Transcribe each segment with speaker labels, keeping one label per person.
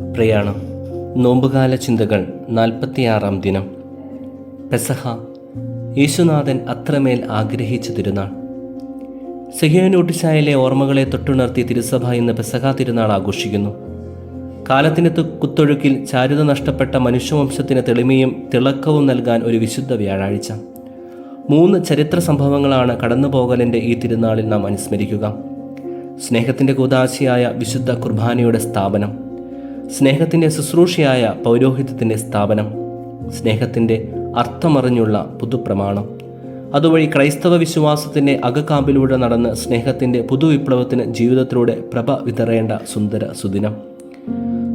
Speaker 1: പ്രയാണം. നോമ്പുകാല ചിന്തകൾ നാൽപ്പത്തിയാറാം ദിനം. പെസഹ യേശുനാഥൻ അത്രമേൽ ആഗ്രഹിച്ച തിരുനാൾ. സെഹിയോനൂട്ടിച്ചായയിലെ ഓർമ്മകളെ തൊട്ടുണർത്തി തിരുസഭ ഇന്ന് പെസഹ തിരുനാൾ ആഘോഷിക്കുന്നു. കാലത്തിന് കുത്തൊഴുക്കിൽ ചാരുത നഷ്ടപ്പെട്ട മനുഷ്യവംശത്തിന് തെളിമയും തിളക്കവും നൽകാൻ ഒരു വിശുദ്ധ വ്യാഴാഴ്ച. മൂന്ന് ചരിത്ര സംഭവങ്ങളാണ് കടന്നുപോകലിന്റെ ഈ തിരുനാളിൽ നാം അനുസ്മരിക്കുക. സ്നേഹത്തിന്റെ കൂതാശിയായ വിശുദ്ധ കുർബാനയുടെ സ്ഥാപനം. സ്നേഹത്തിന്റെ ശുശ്രൂഷയായ പൗരോഹിത്യത്തിന്റെ സ്ഥാപനം സ്നേഹത്തിന്റെ അർത്ഥമറിഞ്ഞുള്ള പുതുപ്രമാണം. അതുവഴി ക്രൈസ്തവ വിശ്വാസത്തിന്റെ അകക്കാമ്പിലൂടെ നടന്ന് സ്നേഹത്തിന്റെ പുതുവിപ്ലവത്തിന് ജീവിതത്തിലൂടെ പ്രഭ വിതറേണ്ട സുന്ദര സുദിനം.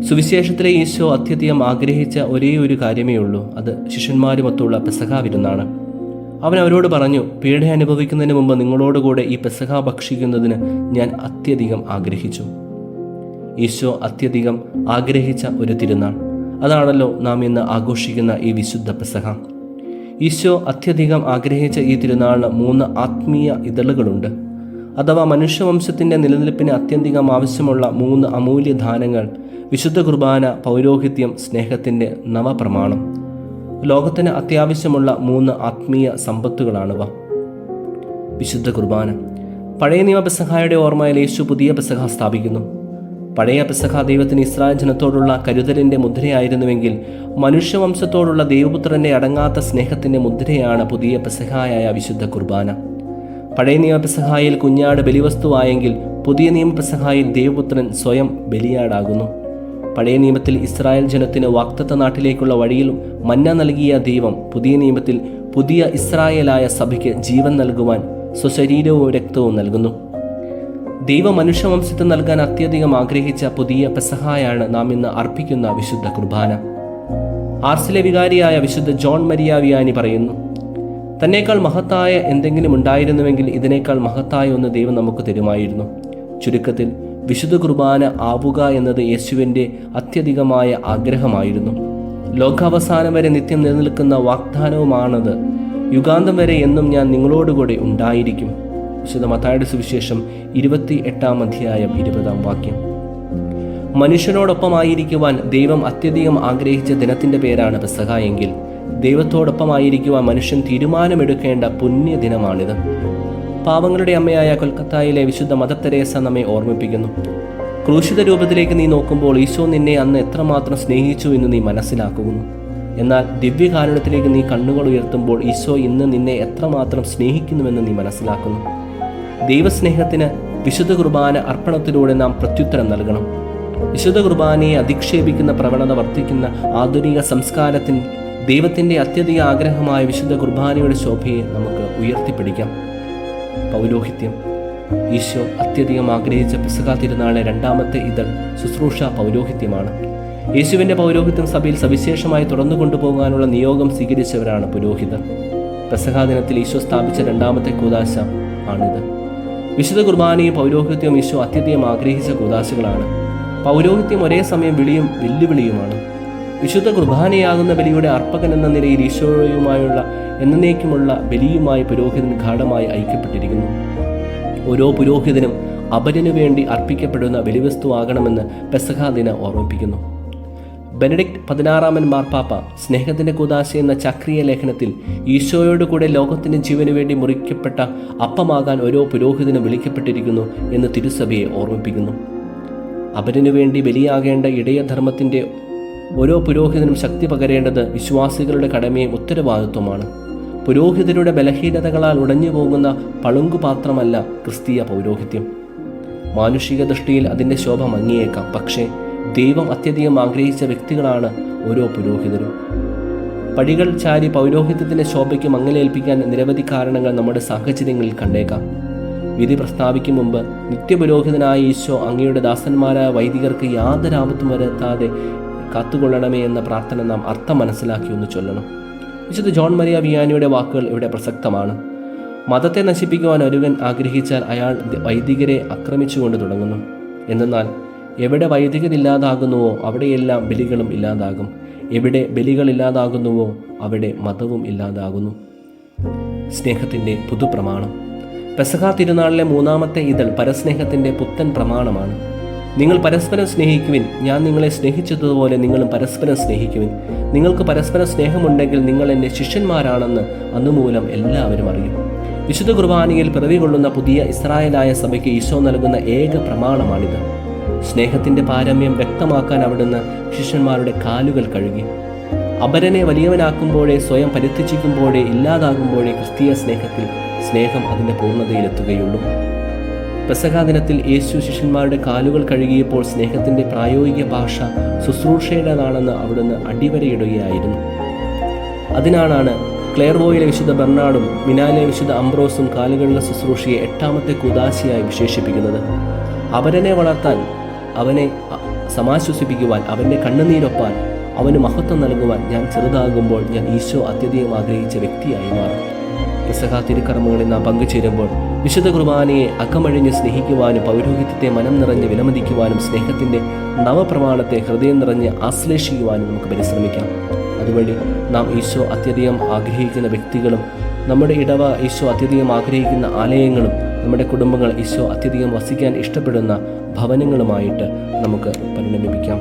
Speaker 1: സുവിശേഷത്തിലെ ഈശോ അത്യധികം ആഗ്രഹിച്ച ഒരേ ഒരു കാര്യമേ ഉള്ളൂ അത് ശിഷ്യന്മാരുമൊത്തുള്ള പെസഹ വിരുന്നാണ്. അവൻ അവരോട് പറഞ്ഞു പീഡ അനുഭവിക്കുന്നതിന് മുമ്പ് നിങ്ങളോടുകൂടെ ഈ പെസഹ ഭക്ഷിക്കുന്നതിന് ഞാൻ അത്യധികം ആഗ്രഹിച്ചു. ഈശോ അത്യധികം ആഗ്രഹിച്ച ഒരു തിരുനാൾ. അതാണല്ലോ നാം ഇന്ന് ആഘോഷിക്കുന്ന ഈ വിശുദ്ധ പെസഹ. ഈശോ അത്യധികം ആഗ്രഹിച്ച ഈ തിരുനാളിന് മൂന്ന് ആത്മീയ ഇതളുകളുണ്ട്. അഥവാ മനുഷ്യവംശത്തിന്റെ നിലനിൽപ്പിന് അത്യന്തികം ആവശ്യമുള്ള മൂന്ന് അമൂല്യ ദാനങ്ങൾ വിശുദ്ധ കുർബാന പൗരോഹിത്യം സ്നേഹത്തിന്റെ നവപ്രമാണം. ലോകത്തിന് അത്യാവശ്യമുള്ള മൂന്ന് ആത്മീയ സമ്പത്തുകളാണിവ. വിശുദ്ധ കുർബാന. പഴയ നിയമ പെസഹായുടെ ഓർമ്മയിൽ യേശു പുതിയ പെസഹ സ്ഥാപിക്കുന്നു. പഴയ പെസഹ ദൈവത്തിന് ഇസ്രായേൽ ജനത്തോടുള്ള കരുതലിന്റെ മുദ്രയായിരുന്നുവെങ്കിൽ മനുഷ്യവംശത്തോടുള്ള ദൈവപുത്രന്റെ അടങ്ങാത്ത സ്നേഹത്തിന്റെ മുദ്രയാണ് പുതിയ പെസഹായായ വിശുദ്ധ കുർബാന. പഴയ നിയമ പെസഹായിൽ കുഞ്ഞാട് ബലിവസ്തുവായെങ്കിൽ പുതിയ നിയമ പെസഹായിൽ ദൈവപുത്രൻ സ്വയം ബലിയാടാകുന്നു. പഴയ നിയമത്തിൽ ഇസ്രായേൽ ജനത്തിന് വാക്തത്വ നാട്ടിലേക്കുള്ള വഴിയിൽ മന്ന നൽകിയ ദൈവം പുതിയ നിയമത്തിൽ പുതിയ ഇസ്രായേലായ സഭയ്ക്ക് ജീവൻ നൽകുവാൻ സ്വശരീരവും രക്തവും നൽകുന്നു. ദൈവ മനുഷ്യവംശത്തിന് നൽകാൻ അത്യധികം ആഗ്രഹിച്ച പുതിയ പെസഹായാണ് നാം ഇന്ന് അർപ്പിക്കുന്ന വിശുദ്ധ കുർബാന. ആർസിലെ വികാരിയായ വിശുദ്ധ ജോൺ മരിയ വിയാനി പറയുന്നു തന്നേക്കാൾ മഹത്തായ എന്തെങ്കിലും ഉണ്ടായിരുന്നുവെങ്കിൽ ഇതിനേക്കാൾ മഹത്തായ ഒന്ന് ദൈവം നമുക്ക് തരുമായിരുന്നു. ചുരുക്കത്തിൽ വിശുദ്ധ കുർബാന ആവുക എന്നത് യേശുവിന്റെ അത്യധികമായ ആഗ്രഹമായിരുന്നു. ലോകാവസാനം വരെ നിത്യം നിലനിൽക്കുന്ന വാഗ്ദാനവുമാണത്. യുഗാന്തം വരെ എന്നും ഞാൻ നിങ്ങളോടുകൂടെ ഉണ്ടായിരിക്കും. വിശുദ്ധ മത്തായുടെ സുവിശേഷം ഇരുപത്തി എട്ടാം അധ്യായം ഇരുപതാം വാക്യം. മനുഷ്യനോടൊപ്പമായിരിക്കുവാൻ ദൈവം അത്യധികം ആഗ്രഹിച്ച ദിനത്തിന്റെ പേരാണ് പെസഹ എങ്കിൽ ദൈവത്തോടൊപ്പമായിരിക്കുവാൻ മനുഷ്യൻ തീരുമാനമെടുക്കേണ്ട പുണ്യ ദിനമാണിത്. പാവങ്ങളുടെ അമ്മയായ കൊൽക്കത്തയിലെ വിശുദ്ധ മദർ തെരേസ നമ്മെ ഓർമ്മിപ്പിക്കുന്നു. ക്രൂശിത രൂപത്തിലേക്ക് നീ നോക്കുമ്പോൾ ഈശോ നിന്നെ അന്ന് എത്രമാത്രം സ്നേഹിച്ചു എന്ന് നീ മനസ്സിലാക്കുന്നു. എന്നാൽ ദിവ്യകാരണത്തിലേക്ക് നീ കണ്ണുകൾ ഉയർത്തുമ്പോൾ ഈശോ ഇന്ന് നിന്നെ എത്രമാത്രം സ്നേഹിക്കുന്നുവെന്ന് നീ മനസ്സിലാക്കുന്നു. ദൈവസ്നേഹത്തിന് വിശുദ്ധ കുർബാന അർപ്പണത്തിലൂടെ നാം പ്രത്യുത്തരം നൽകണം. വിശുദ്ധ കുർബാനയെ അധിക്ഷേപിക്കുന്ന പ്രവണത വർദ്ധിക്കുന്ന ആധുനിക സംസ്കാരത്തിൽ ദൈവത്തിന്റെ അത്യധിക ആഗ്രഹമായ വിശുദ്ധ കുർബാനയുടെ ശോഭയെ നമുക്ക് ഉയർത്തിപ്പിടിക്കാം. പൗരോഹിത്യം. ഈശോ അത്യധികം ആഗ്രഹിച്ച പിസക തിരുനാളിലെ രണ്ടാമത്തെ ഇതൾ ശുശ്രൂഷ പൗരോഹിത്യമാണ്. യേശുവിന്റെ പൗരോഹിത്യം സഭയിൽ സവിശേഷമായി തുറന്നു കൊണ്ടുപോകാനുള്ള നിയോഗം സ്വീകരിച്ചവരാണ് പുരോഹിതർ. പ്രസഹാദിനത്തിൽ ദിനത്തിൽ ഈശോ സ്ഥാപിച്ച രണ്ടാമത്തെ കൂതാശ ആണിത്. വിശുദ്ധ കുർബാനയും പൗരോഹിത്യവും ഈശോ അത്യധികം ആഗ്രഹിച്ച കൂതാശകളാണ് പൗരോഹിത്യം ഒരേ സമയം വിളിയും വെല്ലുവിളിയുമാണ്. വിശുദ്ധ കുർബാനയാകുന്ന ബലിയുടെ അർപ്പകൻ എന്ന നിലയിൽ ഈശോയുമായുള്ള എന്നേക്കുമുള്ള ബലിയുമായി പുരോഹിതൻ ഗാഠമായി ഐക്യപ്പെട്ടിരിക്കുന്നു. ഓരോ പുരോഹിതനും അപരനു വേണ്ടി അർപ്പിക്കപ്പെടുന്ന ബലിവസ്തുവാകണമെന്ന് പെസഹാ ദിന ഓർമ്മിപ്പിക്കുന്നു. ബെനഡിക്ട് പതിനാറാമൻ മാർപ്പാപ്പ സ്നേഹത്തിന്റെ കുദാശ എന്ന ചക്രീയ ലേഖനത്തിൽ ഈശോയോട് കൂടെ ലോകത്തിന്റെ ജീവന് വേണ്ടി മുറിക്കപ്പെട്ട അപ്പമാകാൻ ഓരോ പുരോഹിതനും വിളിക്കപ്പെട്ടിരിക്കുന്നു എന്ന് തിരുസഭയെ ഓർമ്മിപ്പിക്കുന്നു. അവരനു വേണ്ടി ബലിയാകേണ്ട ഇടയധർമ്മത്തിന്റെ ഓരോ പുരോഹിതനും ശക്തി പകരേണ്ടത് വിശ്വാസികളുടെ കടമയും ഉത്തരവാദിത്വമാണ്. പുരോഹിതരുടെ ബലഹീനതകളാൽ ഉടഞ്ഞു പോകുന്ന പളുങ്കുപാത്രമല്ല ക്രിസ്തീയ പൗരോഹിത്യം. മാനുഷിക ദൃഷ്ടിയിൽ അതിന്റെ ശോഭ മങ്ങിയേക്കാം പക്ഷേ ദൈവം അത്യധികം ആഗ്രഹിച്ച വ്യക്തികളാണ് ഓരോ പുരോഹിതരും. പടികൾ ചാരി പൗരോഹിത്യത്തിന്റെ ശോഭയ്ക്ക് മങ്ങലേൽപ്പിക്കാൻ നിരവധി കാരണങ്ങൾ നമ്മുടെ സാഹചര്യങ്ങളിൽ കണ്ടേക്കാം. വിധി പ്രസ്താവിക്കും മുമ്പ് നിത്യപുരോഹിതനായ ഈശോ അങ്ങയുടെ ദാസന്മാരായ വൈദികർക്ക് യാതൊരു ആപത്തും വരുത്താതെ കാത്തുകൊള്ളണമേ എന്ന പ്രാർത്ഥന നാം അർത്ഥം മനസ്സിലാക്കി ഒന്ന് ചൊല്ലണം. വിശുദ്ധ ജോൺ മരിയ വിയാനിയുടെ വാക്കുകൾ ഇവിടെ പ്രസക്തമാണ്. മതത്തെ നശിപ്പിക്കുവാൻ ഒരുവൻ ആഗ്രഹിച്ചാൽ അയാൾ വൈദികരെ ആക്രമിച്ചുകൊണ്ട് തുടങ്ങുന്നു. എന്നാൽ എവിടെ വൈദികൻ ഇല്ലാതാകുന്നുവോ അവിടെയെല്ലാം ബലികളും ഇല്ലാതാകും. എവിടെ ബലികൾ ഇല്ലാതാകുന്നുവോ അവിടെ മതവും ഇല്ലാതാകുന്നു. സ്നേഹത്തിന്റെ പുതുപ്രമാണം. പെസഹാ തിരുനാളിലെ മൂന്നാമത്തെ ഇതൾ പരസ്നേഹത്തിന്റെ പുത്തൻ പ്രമാണമാണ്. നിങ്ങൾ പരസ്പരം സ്നേഹിക്കുവിൻ. ഞാൻ നിങ്ങളെ സ്നേഹിച്ചതുപോലെ നിങ്ങളും പരസ്പരം സ്നേഹിക്കുവിൻ. നിങ്ങൾക്ക് പരസ്പരം സ്നേഹമുണ്ടെങ്കിൽ നിങ്ങൾ എന്റെ ശിഷ്യന്മാരാണെന്ന് അന്നുമൂലം എല്ലാവരും അറിയും. വിശുദ്ധ കുർബാനയിൽ പിറവി കൊള്ളുന്ന പുതിയ ഇസ്രായേലായ സഭയ്ക്ക് ഈശോ നൽകുന്ന ഏക പ്രമാണമാണിത്. സ്നേഹത്തിന്റെ പാരമ്യം വ്യക്തമാക്കാൻ അവിടുന്ന് ശിഷ്യന്മാരുടെ കാലുകൾ കഴുകി. അപരനെ വലിയവനാക്കുമ്പോഴേ സ്വയം പരിത്യജിക്കുമ്പോഴേ ഇല്ലാതാകുമ്പോഴേ ക്രിസ്തീയ സ്നേഹത്തിൽ സ്നേഹം അതിന്റെ പൂർണതയിലെത്തുകയുള്ളൂ. പ്രസകാദിനത്തിൽ ദിനത്തിൽ യേശു ശിഷ്യന്മാരുടെ കാലുകൾ കഴുകിയപ്പോൾ സ്നേഹത്തിന്റെ പ്രായോഗിക ഭാഷ ശുശ്രൂഷയുടേതാണെന്ന് അവിടുന്ന് അടിവരയിടുകയായിരുന്നു. അതിനാണ് ക്ലെയർവോയിലെ വിശുദ്ധ ബെർണാഡും മിനാലെ വിശുദ്ധ അംബ്രോസും കാലുകളിലെ ശുശ്രൂഷയെ എട്ടാമത്തെ കുദാശിയായി വിശേഷിപ്പിക്കുന്നത്. അവരനെ വളർത്താൻ അവനെ സമാശ്വസിപ്പിക്കുവാൻ അവന്റെ കണ്ണുനീരൊപ്പാൻ അവന് മഹത്വം നൽകുവാൻ ഞാൻ ചെറുതാകുമ്പോൾ ഞാൻ ഈശോ അത്യധികം ആഗ്രഹിച്ച വ്യക്തിയായി മാറും. പെസഹ തിരുക്കർമ്മങ്ങളിൽ നാം പങ്കുചേരുമ്പോൾ വിശുദ്ധ കുർബാനയെ അകമഴിഞ്ഞ് സ്നേഹിക്കുവാനും പൗരോഹിത്യത്തെ മനം നിറഞ്ഞ് വിലമതിക്കുവാനും സ്നേഹത്തിന്റെ നവപ്രമാണത്തെ ഹൃദയം നിറഞ്ഞ് ആശ്ലേഷിക്കുവാനും നമുക്ക് പരിശ്രമിക്കാം. അതുവഴി നാം ഈശോ അത്യധികം ആഗ്രഹിക്കുന്ന വ്യക്തികളും നമ്മുടെ ഇടവ ഈശോ അത്യധികം ആഗ്രഹിക്കുന്ന ആലയങ്ങളും നമ്മുടെ കുടുംബങ്ങൾ ഈശോ അത്യധികം വസിക്കാൻ ഇഷ്ടപ്പെടുന്ന ഭവനങ്ങളുമായിട്ട് നമുക്ക് പരിണമിപ്പിക്കാം.